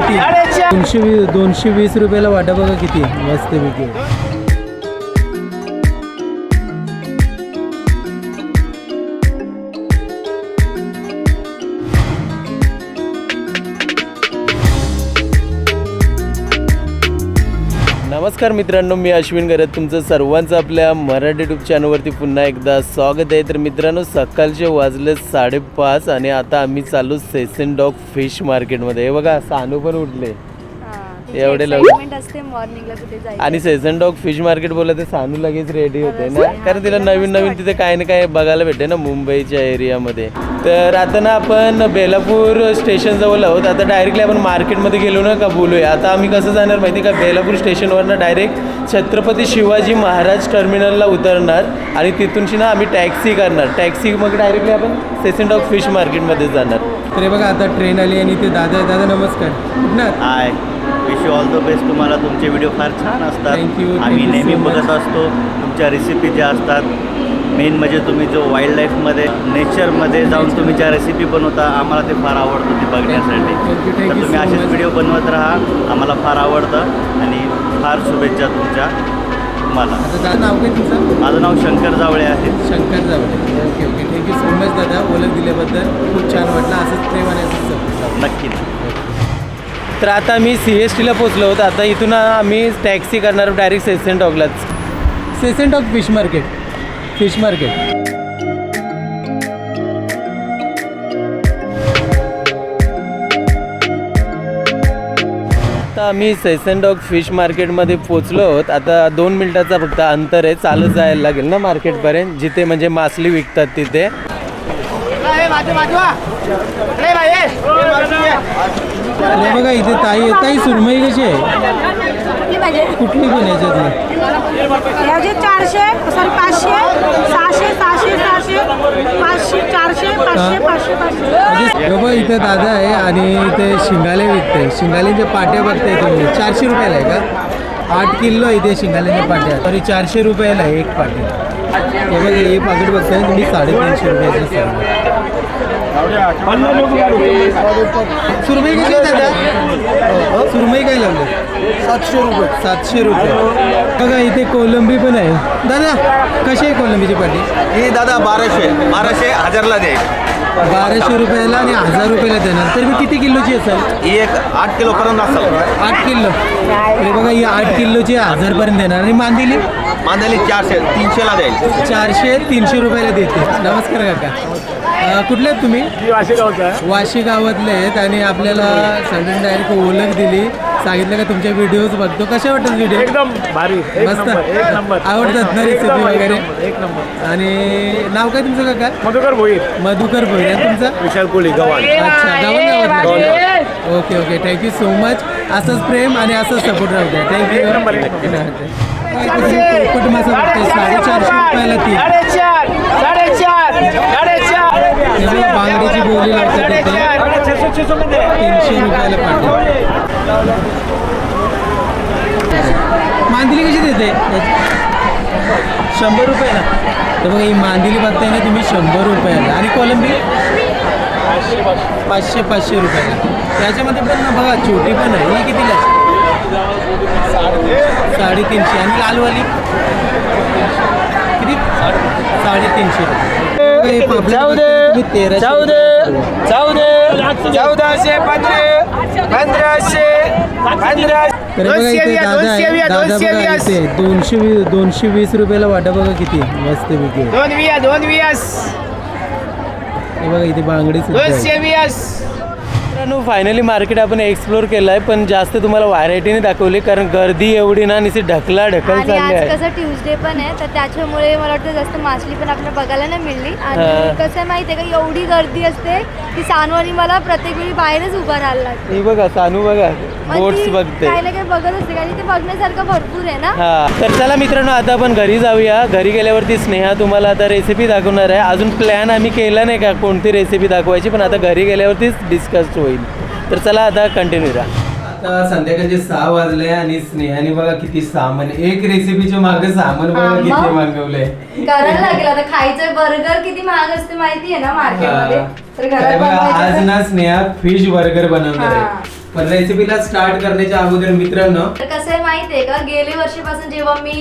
तीन दोनशे वीस दोनशे वीस रुपयाला वाटा बघा किती मस्त पैकी नमस्कार मित्रांनो मी अश्विन गरत तुमचं सर्वांचं आपल्या मराठी ट्यूब चॅनलवरती पुन्हा एकदा स्वागत आहे. तर मित्रांनो सकाळचे वाजले साडेपाच आणि आता आम्ही चालू सेसन डॉग फिश मार्केटमध्ये. हे बघा सानू पण उठले. एवढे लवकर. एक्साइटमेंट असते मॉर्निंगला कुठे जायचं. आणि सेसन डॉग फिश मार्केट बोललं तर सानू लगेच रेडी होते ना? कारण तिला नवीन नवीन तिथे काय ना काय बघायला भेटते ना मुंबईच्या एरियामध्ये तर आता ना आपण बेलापूर स्टेशन जवळ आहोत. आता डायरेक्टली आपण मार्केटमध्ये गेलो ना का बोलूया. आता आम्ही कसं जाणार माहिती का? बेलापूर स्टेशनवरनं डायरेक्ट छत्रपती शिवाजी महाराज टर्मिनलला उतरणार. आणि तिथूनशी ना आम्ही टॅक्सी करणार. टॅक्सी मग डायरेक्टली आपण सेसन डॉग फिश मार्केटमध्ये जाणार. तर हे बघा आता ट्रेन आली आणि ते दादा दादा नमस्कार. कुठणार hi wish you all the best तुम्हाला तुमचे व्हिडिओ फार छान असतात. आम्ही नेहमी. बघत असतो. तुमच्या रेसिपी ज्या असतात. मेन म्हणजे तुम्ही जो वाईल्ड लाईफमध्ये नेचरमध्ये जाऊन तुम्ही ज्या रेसिपी बनवता आम्हाला ते फार आवडतं ते बघण्यासाठी. तर तुम्ही असेच. व्हिडिओ बनवत राहा. आम्हाला फार आवडतं. आणि फार शुभेच्छा तुमच्या तुम्हाला. आता दादा नाव काय तुमचं? माझं नाव शंकर जावळे आहे. Shankar Jawade okay okay thank you so much दादा. ओळख दिल्याबद्दल खूप छान वाटलं. असंच प्रेमाने असंच. नक्की. तर आता आम्ही सी एस टीला पोचलो होतो. आता इथून आम्ही टॅक्सी करणार direct Sassoon डॉगलाच Sassoon dock fish market fish market आता आम्ही सेसन डॉग फिश मार्केटमध्ये पोचलो आहोत. आता दोन मिनिटाचा फक्त अंतर आहे. चालत जायला लागेल ना मार्केटपर्यंत जिथे म्हणजे मासली विकतात तिथे. हे बघा इथे ताई ताई सुरमई कशी आहे? कुठली पण याच्यातली. याचे चारशे सॉरी पाचशे सहाशे सहाशे सहाशे पाचशे चारशे पाचशे पाचशे पाचशे. म्हणजे बघा इथे दादा आहे आणि इथे शिंगाले विकते. शिंगालेच्या पाट्या बघताय तुम्ही चारशे रुपयाला आहे का? आठ किलो इथे शिंगालेच्या पाट्या. सॉरी चारशे रुपयाला आहे एक पाटी हे बघा हे पाकिट बघताय तुम्ही साडेतीनशे रुपयाचं सांगा सुरमई कशी आहे दादा सुरमई काय लावले सातशे रुपये। सातशे रुपये। बघा इथे कोलंबी पण आहे दादा कशी आहे कोलंबीची पाटी ही। दादा बाराशे बाराशे हजारला दे। बाराशे रुपयाला आणि हज़ार रुपयाला देणार तर मी किती किलोची असेल ही एक आठ किलोपर्यंत असेल आठ किलो। अरे बघा ही आठ किलोची हजारपर्यंत देणार आणि मांदिली? मांदाली चारशे तीनशेला द्यायची चारशे तीनशे रुपयाला देते। नमस्कार काका। अं, कुठले आहेत तुम्ही? वाशी गावातले आहेत आणि आपल्याला सगळ्यांनी डायरेक्ट ओळख दिली. सांगितलं का तुमचे व्हिडिओज बघतो. कसे वाटतात व्हिडिओ एकदम भारी. एक मस्त. नंबर एक नंबर. आवडतात ना रेसिपी एकदम, वगैरे? एकदम, एक नंबर. आणि नाव काय तुमचं काका? मधुकर भोईर. मधुकर भोईर. आणि तुमचं? विशाल कोळी गव्हाण. अच्छा गावात गावात okay okay. Thank you so much असंच प्रेम आणि असंच सपोर्ट राहू द्या. एक नंबर, एक थँक्यू पोपट मासा बघताय साडेचारशे रुपयाला तीन. साडेचार साडेचार साडेचार. बांगडीची बोली लावतात तीनशे रुपयाला पाठी मांदिली कशी देते? शंभर रुपयाला. तर बघा ही मांदिली बघताय ना तुम्ही शंभर रुपयाला. आणि कोलंबी? पाचशे पाचशे रुपयाला. त्याच्यामध्ये पण ना बघा छोटी पण आहे. ही कितीला? साडेतीनशे. आणि लालवाली? किती? साडेतीनशे. रुपये तुम्ही तेराशे चौदाशे पंधरा पंधराशे पंधरा तर बघा इथे दादा आहे. दादा बघा इथे. दोनशे वीस दोनशे वीस रुपयाला वाटा बघा किती. मस्त आहे. दोन विया दोन वियास हे बघा इथे बांगडी सुद्धा आहे. दोनशे वियास मित्रांनो फायनली मार्केट आपण एक्सप्लोर केलं आहे पण जास्त तुम्हाला व्हरायटीने दाखवली कारण गर्दी एवढी ना निशी ढकला ढकल आणि चालली आज आहे. कसं ट्युजडे पण आहे तर त्याच्यामुळे मला वाटतं जास्त मासली पण आपल्याला बघायला नाही मिळली. हा. आणि कसं आहे माहिती आहे का एवढी गर्दी असते की सानवानी मला प्रत्येक वेळी बाहेरच उभा राहायला लागतं. हे बघा सानू बघा मग बोट्स ती बघते. काही ना काही बघत असते कारण ते बघण्यासारखं भरपूर आहे ना? हा. तर चला मित्रांनो आता आपण घरी जाऊया. घरी गेल्यावरती स्नेहा तुम्हाला आता रेसिपी दाखवणार आहे. अजून प्लॅन आम्ही केला नाही का कोणती रेसिपी दाखवायची पण आता घरी गेल्यावरतीच डिस्कस होईल. तर चला आता कंटिन्यू राहा आता संध्याकाळचे सहा वाजले आणि स्नेहाने बघा किती सामान एक रेसिपीच्या मागे सामान बघा हा, मग? किती मागवलंय करायला लागेल आता खायचं बर्गर किती महाग असते माहिती आहे ना मार्केटमध्ये तर हा. घरात तर बघा, आज बनवायचं ना स्नेहा फिश बर्गर बनवणार हा. आहे पण रेसिपीला स्टार्ट करण्याच्या अगोदर मित्रांनो तर कसं आहे माहिती आहे का गेल्या वर्षीपासून जेव्हा मी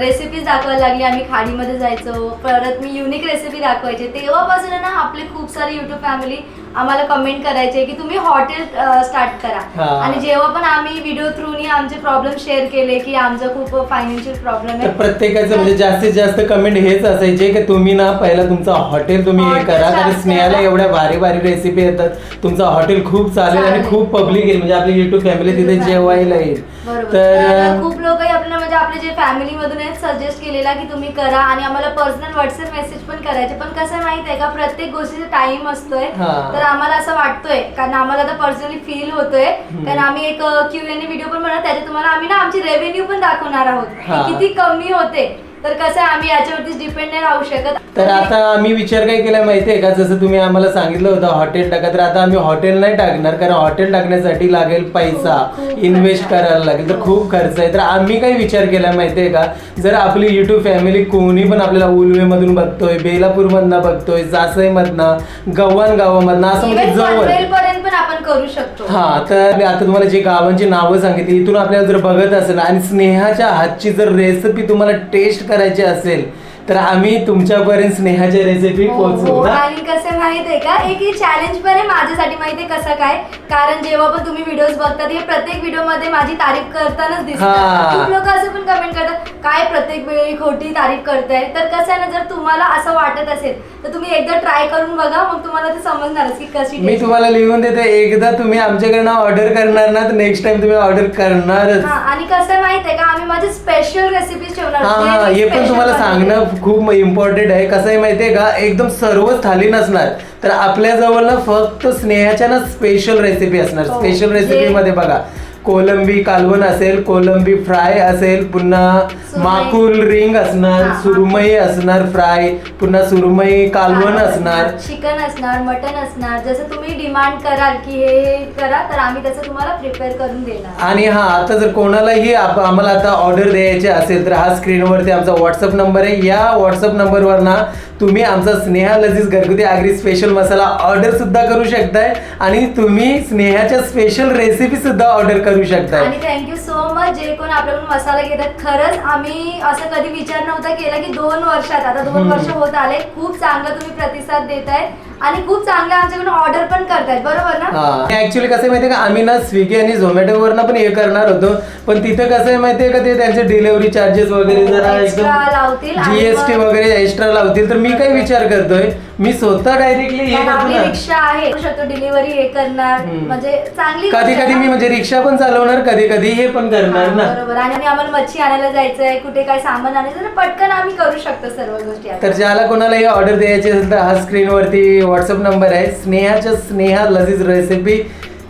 रेसिपीज दाखवायला लागली आम्ही खाडीमध्ये जायचो परत मी युनिक रेसिपी दाखवायचे तेव्हापासून आहे ना आपले खूप सारे युट्यूब फॅमिली आम्हाला कमेंट करायचे की तुम्ही हॉटेल स्टार्ट करा हा. आणि जेव्हा पण आम्ही व्हिडिओ थ्रूनी आमचे प्रॉब्लेम शेअर केले की आमचं खूप फायनान्शियल प्रॉब्लेम तर आहे प्रत्येकाचं म्हणजे जास्तीत जास्त कमेंट हेच असायचे की तुम्ही ना पहिला तुमचं हॉटेल तुम्ही हे Hotel करा कारण start स्नेहाला करा. एवढ्या भारी भारी रेसिपी येतात तुमचं हॉटेल खूप चालेल आणि चालेल. खूप पब्लिक येईल म्हणजे आपली युट्यूब फॅमिली तिथे चालेल. जेवायला येईल बरोबर. तर खूप लोक आपल्याला म्हणजे आपले जे फॅमिली मधून सजेस्ट केलेला की तुम्ही करा आणि आम्हाला पर्सनल व्हॉट्सअप मेसेज पण करायचे. पण कसं आहे माहीत आहे का प्रत्येक गोष्टीचा टाइम असतोय. तर आम्हाला असं वाटतोय कारण आम्हाला आता पर्सनली फील होतोय. कारण आम्ही एक क्यू एन व्हिडिओ पण बनवत त्याच्यात तुम्हाला आम्ही ना आमची रेव्हेन्यू पण दाखवणार आहोत. किती कमी होते. तर कसं आहे आम्ही याच्यावरतीच डिपेंड नाही राहू शकत. तर आता आम्ही विचार काय केला माहितीये का? जसं तुम्ही आम्हाला सांगितलं होतं हॉटेल टाका. तर आता आम्ही हॉटेल नाही टाकणार कारण हॉटेल टाकण्यासाठी लागेल पैसा. इन्व्हेस्ट आहे. करायला लागेल तर खूप खर्च आहे. तर आम्ही काय विचार केला माहितीये का? जर आपली युट्यूब फॅमिली कोणी पण आपल्याला उलवे मधून बघतोय बेलापूर मधनं बघतोय जासई मधनं गव्हाण गावामधनं असं म्हणजे जवळ. पर्यंत पण आपण करू शकतो. हा तर मी आता तुम्हाला जे गावांची नावं सांगितली इथून आपल्याला जर बघत असेल आणि स्नेहाच्या हातची जर रेसिपी तुम्हाला टेस्ट करायची असेल तर आम्ही तुमच्यापर्यंत स्नेहाच्या रेसिपी हो, हो. पोहोचवू ना आणि कसं माहीत आहे का? एक चॅलेंज पण आहे माझ्यासाठी माहिती आहे कसं काय? कारण जेव्हा पण तुम्ही व्हिडिओज बघतात हे प्रत्येक व्हिडिओमध्ये माझी तारीफ करतानाच हा. दिसतात खूप लोक असं पण कमेंट करतात काय प्रत्येक वेळी खोटी तारीफ करताय? तर कसं आहे ना जर तुम्हाला असं वाटत असेल तर तुम्ही एकदा ट्राय करून बघा मग तुम्हाला ते समजणारच की कशी मी taste तुम्हाला लिहून देते एकदा तुम्ही आमच्याकडनं ऑर्डर करणार ना तर नेक्स्ट टाइम तुम्ही ऑर्डर करणारच. हा आणि कसं माहीत आहे का आम्ही माझे स्पेशल रेसिपीज ठेवणार. हा हा हे पण special तुम्हाला. सांगणं खूप इम्पॉर्टंट आहे. कसं आहे माहितीये का? एकदम सर्वच थाली नसणार. तर आपल्या जवळ ना फक्त स्नेहाच्या ना स्पेशल रेसिपी असणार. हो. स्पेशल रेसिपी जे- मध्ये बघा. कोलंबी कालवण असेल कोलंबी फ्राय असेल पुन्हा. माकुल रिंग असणार हा, हा. सुरमई असणार फ्राय पुन्हा सुरमई कालवण असणार चिकन असणार मटन असणार जसं तुम्ही डिमांड कराल की हे हे करा तर आम्ही तसं तुम्हाला प्रिपेअर करून देणार आणि हा आता जर कोणालाही आप- आम्हाला आता ऑर्डर द्यायची असेल तर हा स्क्रीनवरती आमचा व्हॉट्सअप नंबर आहे या व्हॉट्सअप नंबरवर ना तुम्ही आमचा स्नेहा लजीज घरगुती आगरी स्पेशल मसाला ऑर्डर सुद्धा करू शकताय आणि तुम्ही स्नेहाच्या स्पेशल रेसिपी सुद्धा ऑर्डर करू शकताय आणि थँक्यू सो मच जे कोण आपल्याकडून मसाला घेतात. खरंच आम्ही असं कधी विचार नव्हता केला की दोन वर्षात आता दोन. वर्ष होत आले खूप चांगला तुम्ही प्रतिसाद देताय. आणि खूप चांगलं आमच्याकडून ऑर्डर पण करतायत बरोबर ना? ऍक्च्युली कसं आहे माहितीये का आम्ही ना स्विगी आणि झोमॅटोवर ना पण हे करणार होतो. पण तिथं कसं आहे माहितीये का ते त्यांचे डिलिव्हरी चार्जेस वगैरे जरा हो, Extra लावतील आणि जीएसटी मग- वगैरे एक्स्ट्रा लावतील. तर मी काय विचार करतोय मी स्वतः डायरेक्टली हे करतो आपली ना. रिक्षा आहे करू शकतो डिलिव्हरी हे करणार. हम्म. म्हणजे चांगली कधी गोष्ट कधी मी. म्हणजे रिक्षा पण चालवणार कधी कधी हे पण करणार हा, ना बरोबर. आणि आणि आम्हाला मच्छी आणायला जायचंय कुठे काय सामान आणायचं तर पटकन आम्ही करू शकतो सर्व गोष्टी आता. तर ज्याला कोणाला हे ऑर्डर द्यायची असेल तर हा स्क्रीनवरती व्हॉट्सअप नंबर आहे स्नेहाच्या स्नेहा लजीज रेसिपी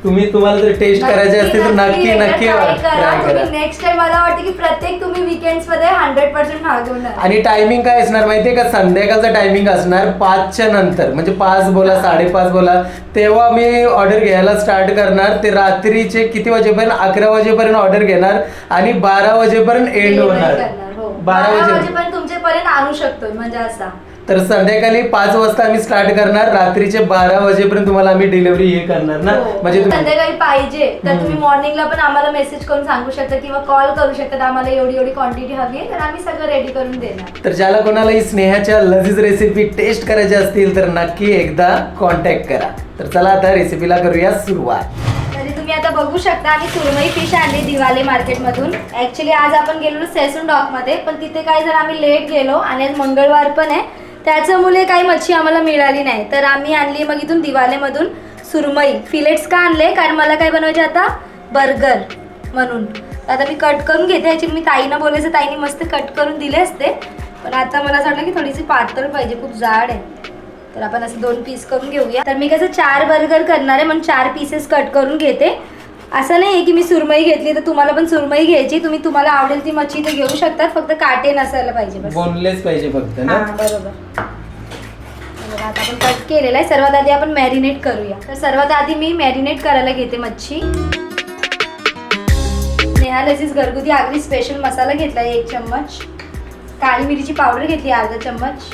तुम्ही तुम्हाला जर टेस्ट करायचे असतील तर नक्की नक्की try करा. नेक्स्ट टाइम मला वाटतं की प्रत्येक तुम्ही विकेंड्समध्ये हंड्रेड पर्सेंट आणि टायमिंग काय असणार माहितीये का? संध्याकाळचं टायमिंग असणार पाचच्या नंतर. म्हणजे पाच बोला साडेपाच बोला. तेव्हा मी ऑर्डर घ्यायला स्टार्ट करणार. ते रात्रीचे किती वाजेपर्यंत? अकरा वाजेपर्यंत ऑर्डर घेणार आणि बारा वाजेपर्यंत एंड होणार. हो. बारा बारा वाजे वाजेपर्यंत तुमच्यापर्यंत आणू शकतो म्हणजे असा. तर संध्याकाळी पाच वाजता आम्ही स्टार्ट करणार. रात्रीचे बारा वाजेपर्यंत तुम्हाला आम्ही डिलिव्हरी हे करणार ना? हो. म्हणजे तुम्ही संध्याकाळी पाहिजे. तर. तुम्ही मॉर्निंगला पण आम्हाला मेसेज करून सांगू शकता किंवा कॉल करू शकता. आम्हाला एवढी एवढी क्वांटिटी हवी आहे तर आम्ही सगळं रेडी करून देणार. तर ज्याला कोणालाही स्नेहाच्या लजीज रेसिपी टेस्ट करायच्या असतील तर नक्की एकदा कॉन्टॅक्ट करा. तर चला आता रेसिपीला करूया सुरुवात. तरी तुम्ही आता बघू शकता आम्ही सुरमई फिश आणली दिवाले मार्केटमधून ऍक्च्युली आज आपण गेलेलो सेसून डॉकमध्ये पण तिथे काय जर आम्ही लेट गेलो आणि आज मंगळवार पण आहे त्याच्यामुळे काही मच्छी आम्हाला मिळाली नाही. तर आम्ही आणली मग इथून दिवालेमधून सुरमई. फिलेट्स का आणले? कारण मला काय बनवायचे आता? बर्गर म्हणून. आता मी कट करून घेते. ॲक्च्युली मी ताईनं बोलायचं ताईने मस्त कट करून दिले असते. पण आता मला असं वाटलं की थोडीशी पातळ पाहिजे खूप जाड आहे. तर आपण असं दोन पीस करून घेऊया. तर मी कसं चार बर्गर करणार आहे म्हणून चार पीसेस कट करून घेते. असं नाही आहे की मी सुरमई घेतली तर तुम्हाला पण सुरमई घ्यायची. तुम्ही तुम्हाला आवडेल ती मच्छी ते घेऊ शकतात. फक्त काटे नसायला पाहिजे बस. बोनलेस पाहिजे फक्त ना? हां बरोबर. बघा, आता आपण कट केलेला आहे. सर्वात आधी आपण मॅरिनेट करूया. तर सर्वात आधी मी मॅरिनेट करायला घेते मच्छी. नेहा लजीज घरगुती आगरी स्पेशल मसाला घेतला एक चम्मच. काळी मिरीची पावडर घेतली अर्धा चम्मच.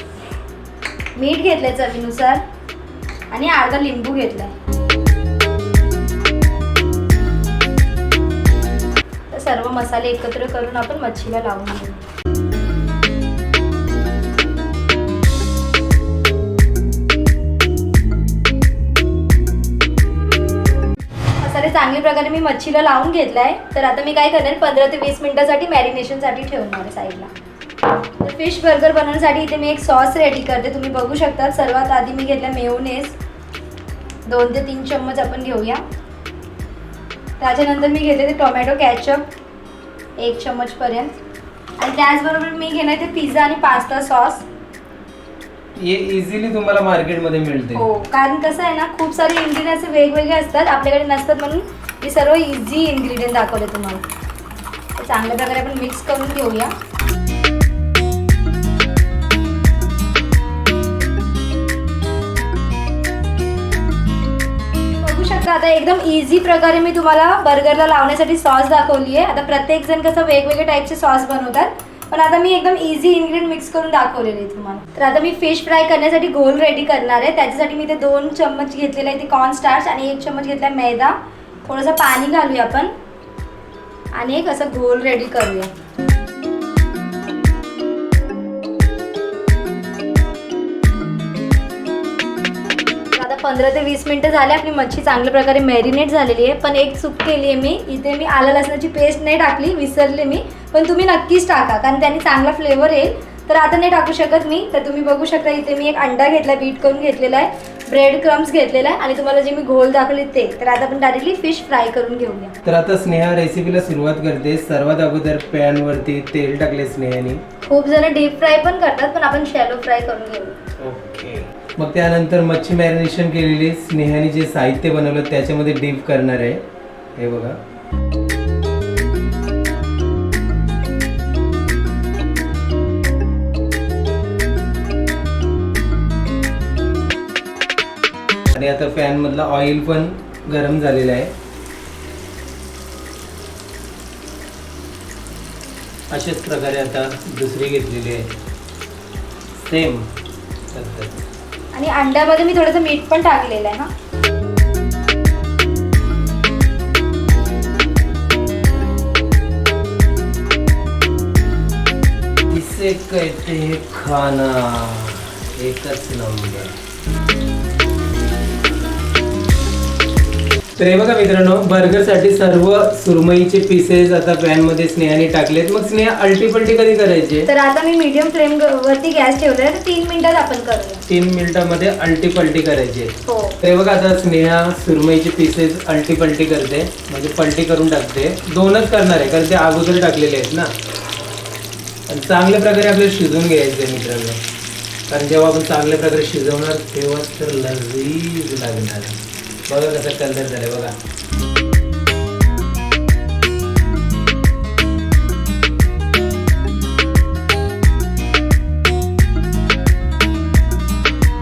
मीठ घेतलंय चवीनुसार. आणि अर्धा लिंबू घेतलाय. सर्व मसाले एकत्र करून आपण मच्छीला लावून घेऊ. मसाले चांगल्या प्रकारे मी मच्छीला लावून घेतलाय. तर आता मी काय करणार पंधरा ते वीस मिनिटासाठी मॅरिनेशनसाठी ठेवणार आहे साईडला तर फिश बर्गर बनवण्यासाठी इथे मी एक सॉस रेडी करते. तुम्ही बघू शकता सर्वात आधी मी घेतला मेयोनेज दोन ते तीन चम्मच आपण घेऊया. त्याच्यानंतर मी घेते ते टोमॅटो कॅचअप एक चम्मचपर्यंत आणि त्याचबरोबर मी घेणार ते पिझ्झा आणि पास्ता सॉस. हे इझिली तुम्हाला मार्केटमध्ये मिळते. हो कारण कसं आहे ना खूप सारे इन्ग्रेडियंट्स वेगवेगळे असतात. आपल्याकडे नसतात म्हणून मी सर्व इझी इन्ग्रेडियंट दाखवले तुम्हाला. चांगल्या प्रकारे आपण मिक्स करून घेऊया. आता एकदम इझी प्रकारे मी तुम्हाला बर्गरला लावण्यासाठी सॉस दाखवली आहे आता प्रत्येक जण कसं वेगवेगळे टाईपचे सॉस बनवतात. पण आता मी एकदम इझी इन्ग्रेडियंट मिक्स करून दाखवलेले आहे तुम्हाला. तर आता मी फिश फ्राय करण्यासाठी घोल रेडी करणार आहे. त्याच्यासाठी मी ते दोन चम्मच घेतलेले आहे ते कॉर्न स्टार्च आणि एक चम्मच घेतला आहे मैदा. थोडंसं पाणी घालूया आपण. आणि एक असं घोल रेडी करूया. पंधरा ते वीस मिनटं झाले आपली मच्छी चांगल्या प्रकारे मॅरिनेट झालेली आहे. पण एक चूक केली आहे मी. इथे मी आलं लसणाची पेस्ट नाही टाकली विसरले मी. पण तुम्ही नक्कीच टाका कारण त्याने चांगला फ्लेवर येईल. तर आता नाही टाकू शकत मी. तर तुम्ही बघू शकता इथे मी एक अंडा घेतला बीट करून घेतलेला आहे. ब्रेड क्रम्स घेतलेला आहे. आणि तुम्हाला जे मी घोल दाखवले ते. तर आता आपण डायरेक्टली फिश फ्राय करून घेऊया. तर आता स्नेहा रेसिपीला सुरुवात करते. सर्वात अगोदर पॅन वरती तेल टाकले स्नेहाने. खूप जण डीप फ्राय पण करतात पण आपण शॅलो फ्राय करून घेऊ मग त्यानंतर मच्छी मॅरिनेशन केलेली स्नेहाने जे साहित्य बनवलं त्याच्यामध्ये डीप करणार आहे. हे बघा. आणि आता फॅन मधला ऑइल पण गरम झालेला आहे. अशाच प्रकारे आता दुसरी घेतलेली आहे सेम पद्धत. आणि अंड्यामध्ये मी थोडंसं मीठ पण टाकलेलं आहे हा. इसे कहते हैं खाना? एकच नंबर. तर हे बघा मित्रांनो बर्गरसाठी सर्व सुरमईचे पीसेस आता पॅनमध्ये स्नेहाने टाकलेत. मग स्नेहा अल्टी पलटी कधी करायचे? तर आता मी मीडियम फ्लेम वरती गॅस ठेवलाय तर तीन मिनिटात आपण करूया. तीन मिनिटामध्ये अल्टी पलटी करायचे. हो. तर हे बघा आता स्नेहा सुरमईचे पीसेस अल्टी पलटी करते. म्हणजे पलटी करून टाकते. दोनच करणार आहे कारण ते अगोदर टाकलेले आहेत ना. चांगल्या प्रकारे आपल्याला शिजवून घ्यायचं आहे मित्रांनो. कारण जेव्हा आपण चांगल्या प्रकारे शिजवणार तेव्हा तर लजीज लागणार बघा कसं कलर झालं बघा.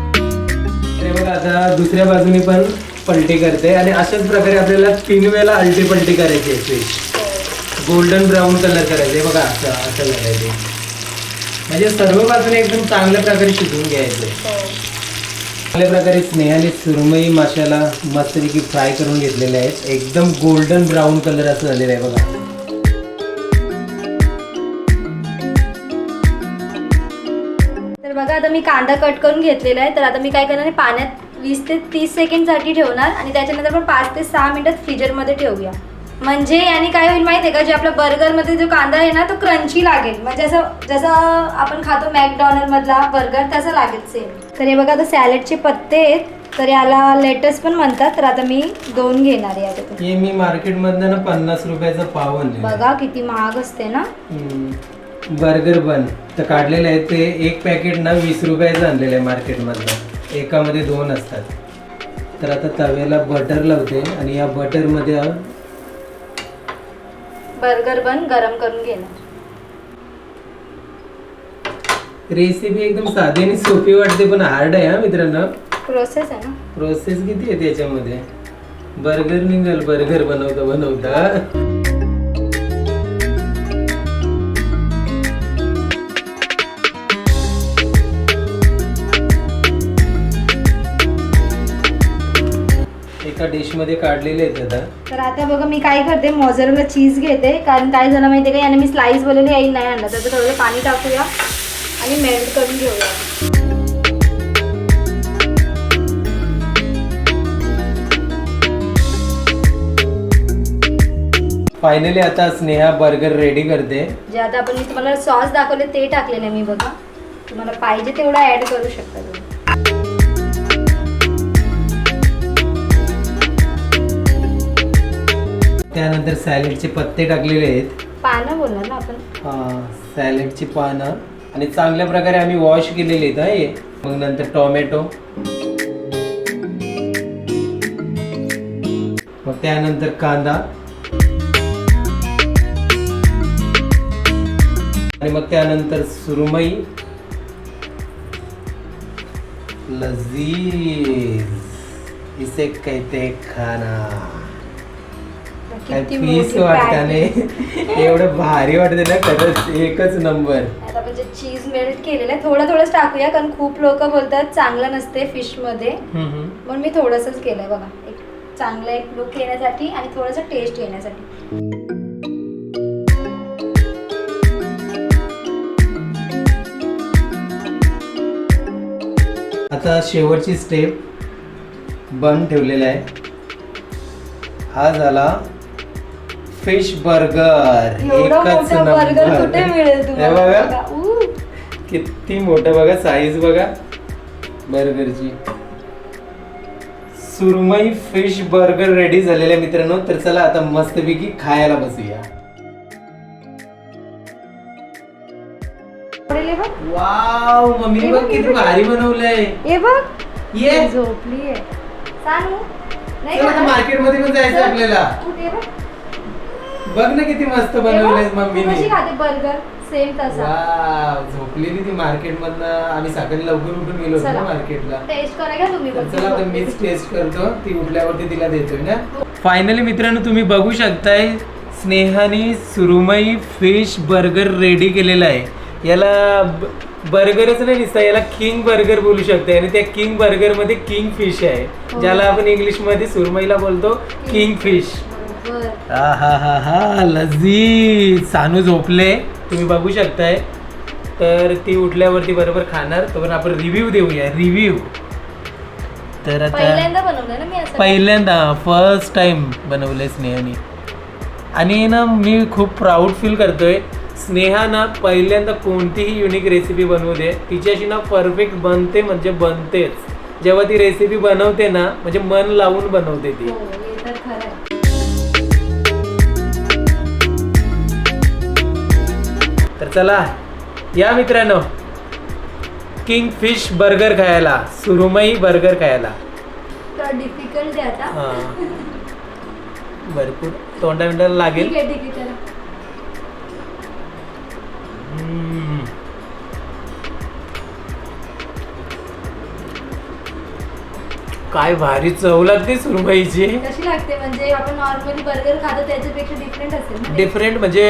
बघा आता दुसऱ्या बाजूने पण पलटी करते आणि अशाच प्रकारे आपल्याला तीन वेळेला अल्टी पलटी करायची आहे फिश गोल्डन ब्राऊन कलर करायचे बघा असं असं करायचे म्हणजे सर्व बाजूने एकदम चांगल्या प्रकारे शिजवून घ्यायचं. हो. चांगल्या प्रकारे स्नेहाने सुरमई माशाला मस्तपैकी फ्राय करून घेतलेले आहेत. एकदम गोल्डन ब्राऊन कलर असं झालेलं आहे बघा. तर बघा आता मी कांदा कट करून घेतलेला आहे. तर आता मी काय करणार आहे पाण्यात वीस ते तीस सेकंडसाठी ठेवणार आणि त्याच्यानंतर आपण पाच ते सहा मिनिटात फ्रीजरमध्ये ठेवूया. म्हणजे याने काय होईल माहिती आहे का? जे आपल्या बर्गरमध्ये जो कांदा आहे ना तो क्रंची लागेल. म्हणजे असं जसं आपण खातो मॅकडॉनल्ड मधला बर्गर तसं लागेल सेम तर हे बघा आता सॅलडचे पत्ते आहेत. तर याला लेटस पण म्हणतात. तर आता मी दोन घेणार आहे याच्यातून हे मी मार्केटमधनं ना पन्नास रुपयाचा पाव आणलेला आहे. बघा किती महाग असते ना? हम्म. बर्गर बन तर काढलेलं आहे ते एक पॅकेट ना वीस रुपयाचं आणलेलं आहे मार्केटमधलं एकामध्ये दोन असतात. तर आता तव्याला बटर लावते आणि या बटरमध्ये बर्गर बन गरम करून घेणार. रेसिपी एकदम साधी आणि सोपी वाटते पण हार्ड आहे हा मित्रांनो. प्रोसेस आहे ना? प्रोसेस किती आहे त्याच्यामध्ये? बर्गर निघाल बर्गर बनवता बनवता. एका डिशमध्ये काढलेले आहेत आता तर आता बघा मी काय करते मोझरेला चीज घेते. कारण काय झालं माहिती का? याने मी स्लाइस बोलवली आई नाही आणलं. त्याचं थोडं पाणी टाकूया आणि मेल्ट करून घेऊया. फायनली आता स्नेहा बर्गर रेडी करते. जे आता आपण मी तुम्हाला सॉस दाखवले ते टाकलेले मी बघा. तुम्हाला पाहिजे तेवढा ऍड करू शकता. त्यानंतर सॅलेडचे पत्ते टाकलेले आहेत. पानं बोलणार ना आपण? सॅलेडची पानं. आणि चांगल्या प्रकारे आम्ही वॉश केलेले आहेत हा हे. मग नंतर टोमॅटो. मग त्यानंतर कांदा. आणि मग त्यानंतर सुरमई. लजीज. इसे कहते हैं खाना. पीस वाटताने. एवढं भारी वाटते ना खरंच एकच नंबर आता आपण जे चीज मेल्ट केलेलं आहे. थोडं थोडंच टाकूया कारण खूप लोक बोलतात चांगलं नसते फिशमध्ये. म्हणून मी थोडंसंच केलंय बघा. एक चांगला एक लुक येण्यासाठी आणि थोडंसं टेस्ट येण्यासाठी. आता शेवटची स्टेप बन ठेवलेला आहे. हा झाला फिश बर्गर. एवढं मोठं बर्गर कुठे मिळेल हे बघा. तुम्हाला. किती मोठं बघा साईज बघा. बर्गरची. सुरमई फिश बर्गर रेडी झालेले आहे मित्रांनो. तर चला आता मस्तपैकी खायला बसूया. आवडेल हे बघ वाव मम्मी बघ. किती. भारी बनवलंय. हे बघ. ये. झोपली आहे सांगू? नाही चला मार्केटमध्ये पण जायचं आपल्याला. कुठे बघ. बघ ना किती मस्त बनवलंय मम्मीने. कशी खाते बर्गर सेम तसा. वाव झोपलेली ती मार्केट मधनं आम्ही सकाळी लवकर उठून गेलो होतो ना चला. मार्केटला टेस्ट करा घ्या तुम्ही पण. चला आता मीच टेस्ट करतो. ती उठल्यावरती तिला देतोय ना. फायनली मित्रांनो तुम्ही बघू शकताय स्नेहाने सुरुमई फिश बर्गर रेडी केलेला आहे. याला बर्गरच नाही दिसतं याला किंग बर्गर बोलू शकते आणि त्या किंग बर्गरमध्ये किंग फिश आहे. हो. ज्याला आपण इंग्लिशमध्ये सुरमईला बोलतो किंग फिश हा हा हा हा. लजीज सानू झोपले. तुम्ही बघू शकताय. तर ती उठल्यावरती बरोबर खाणार. तर पण आपण रिव्ह्यू देऊया. रिव्ह्यू तर आता पहिल्यांदा बनवलं ना मी असं? पहिल्यांदा फर्स्ट टाइम बनवलंय स्नेहाने. आणि ना मी खूप प्राऊड फील करतोय. स्नेहा ना पहिल्यांदा कोणतीही युनिक रेसिपी बनवू दे. तिच्याशी ना परफेक्ट बनते म्हणजे बनतेच. जेव्हा ती रेसिपी बनवते ना म्हणजे मन लावून बनवते ती. हो चला या मित्रांनो. किंग फिश बर्गर खायला सुरुमई बर्गर खायला. तर डिफिकल्ट आहे आता. हा. भरपूर तोंडा बिंडाला लागेल. ठीक आहे ठीक आहे चला. हम्म. काय भारी चव लागते सुरमईची. कशी लागते? म्हणजे आपण नॉर्मली बर्गर खातो त्याच्यापेक्षा डिफरंट असेल ना? डिफरंट म्हणजे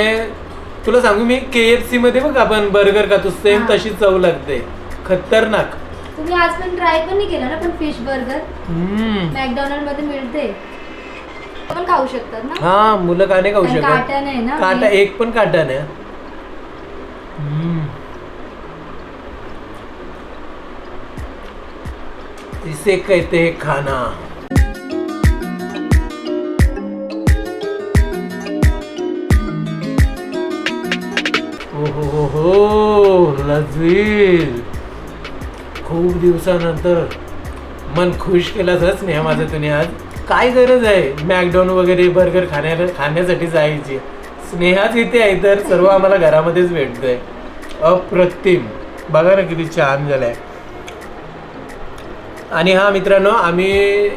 तुला सांगू मी के एफ सी मध्ये बघ आपण बर्गर खातो सेम हा. तशी चव लागते. खतरनाक. तुम्ही आज पण ट्राय पण नाही केला ना पण फिश बर्गर हम्म. मॅकडॉनल्डमध्ये मिळते. पण खाऊ शकतात ना? हा मुलं का नाही खाऊ आणि शकत? काटा नाही ना काटा मी- एक पण काटा नाही. हम्म. इसे कहते हैं खाना. हो हो खूप दिवसानंतर मन खुश केलाच असंच नाही माझं तुम्ही आज. काय गरज आहे? मॅकडॉन वगैरे बर्गर खाण्याला खाण्यासाठी जायची. स्नेहाच इथे आहे तर सर्व आम्हाला घरामध्येच भेटतंय. अप्रतिम. बघा ना किती छान झालंय. आणि हा मित्रांनो आम्ही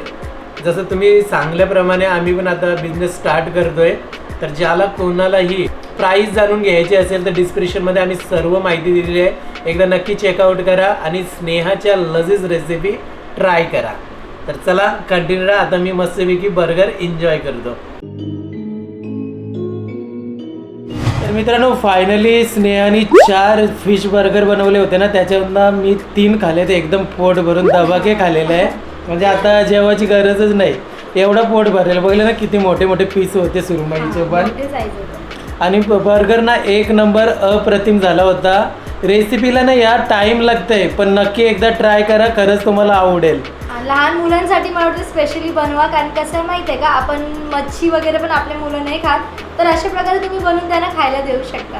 जसं तुम्ही सांगल्याप्रमाणे आम्ही पण आता बिझनेस स्टार्ट करतोय. तर ज्याला कोणालाही प्राईस जाणून घ्यायची असेल तर डिस्क्रिप्शनमध्ये आम्ही सर्व माहिती दिलेली आहे. एकदा नक्की चेकआउट करा आणि स्नेहाच्या लजीज रेसिपी ट्राय करा. तर चला कंटिन्यू राहा. आता मी मस्तपैकी बर्गर एन्जॉय करतो. तर मित्रांनो फायनली स्नेहाने चार फिश बर्गर बनवले होते ना त्याच्यावरनं मी तीन खाले ते एकदम पोट भरून दबाके खालेले आहे. म्हणजे आता जेवायची गरजच नाही. एवढा पोट भरलेलं बघलं ना किती मोठे मोठे पीस होते सुरमईचे पण. आणि बर्गर ना एक नंबर अप्रतिम झाला होता. रेसिपीला ना या टाइम लागतंय पण नक्की एकदा ट्राय करा खरंच तुम्हाला आवडेल. लहान मुलांसाठी मला वाटतं स्पेशली बनवा कारण कसं माहिती आहे का आपण मच्छी वगैरे पण आपले मुलं नाही खात तर अशा प्रकारे तुम्ही बनवून त्यांना खायला देऊ शकता.